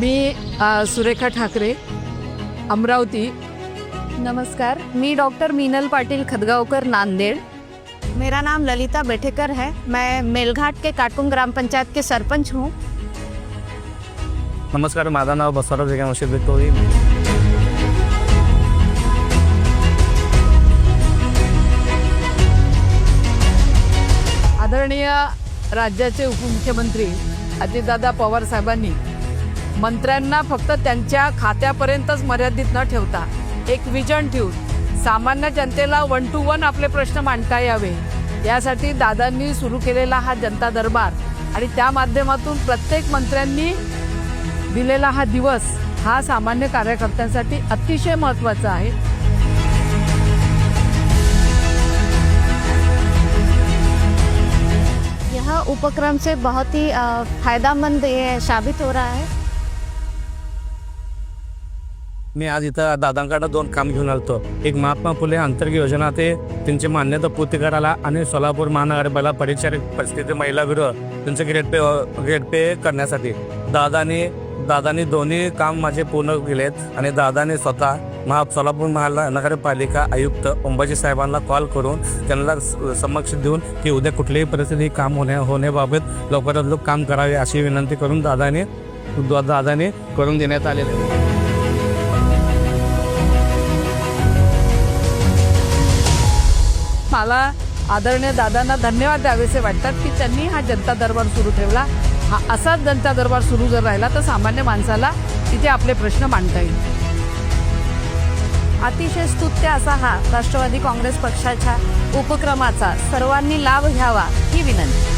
मी अ, सुरेखा ठाकरे अमरावती. नमस्कार मी डॉक्टर मीनल पाटिल खदगावकर नांदेड़. मेरा नाम ललिता बेठेकर है। मैं मेलघाट के काटकुम ग्राम पंचायत के सरपंच हूँ। नमस्कार माझं नाव बसवराज वेगम अशी बिटोरी आदरणीय राज्याचे उपमुख्यमंत्री अजितदादा पवार साहेबांनी मंत्र्यांना फक्त त्यांच्या खात्यापर्यंतच मर्यादित न ठेवता एक विजन ठेवून सामान्य जनतेला वन टू वन आपले प्रश्न मांडता यावे. यासाठी दादांनी सुरू केलेला हा जनता दरबार आणि त्या माध्यमातून प्रत्येक मंत्र्यांनी दिलेला हा दिवस हा सामान्य कार्यकर्त्यांसाठी अतिशय महत्त्वाचा आहे. यह उपक्रम से बहुत ही फायदामंद ये साबित हो रहा है। मी आज इथं दादांकडे दोन काम घेऊन आलतो. एक महात्मा फुले अंतर्गत योजना ते त्यांची मान्यता पूर्ती करायला आणि सोलापूर महानगरपालिका परिचारिक परिस्थिती महिला गृह त्यांचं ग्रेड पे ग्रेड पे करण्यासाठी. दादानी दादानी दोन्ही काम माझे पूर्ण केलेत आणि दादाने स्वतः महा सोलापूर महानगरपालिका आयुक्त अंबाजी साहेबांना कॉल करून त्यांना स- समक्ष देऊन की उद्या कुठल्याही परिस्थिती काम होण्या होण्याबाबत लवकरात लवकर काम करावे अशी विनंती करून दादाने दादाने करून देण्यात आलेले. मला आदरणीय दादांना धन्यवाद द्यावेसे वाटतात की त्यांनी हा जनता दरबार सुरू ठेवला. हा असाच जनता दरबार सुरू जर राहिला तर सामान्य माणसाला तिथे आपले प्रश्न मांडता येईल. अतिशय स्तुत्य असा हा राष्ट्रवादी काँग्रेस पक्षाच्या उपक्रमाचा सर्वांनी लाभ घ्यावा ही विनंती.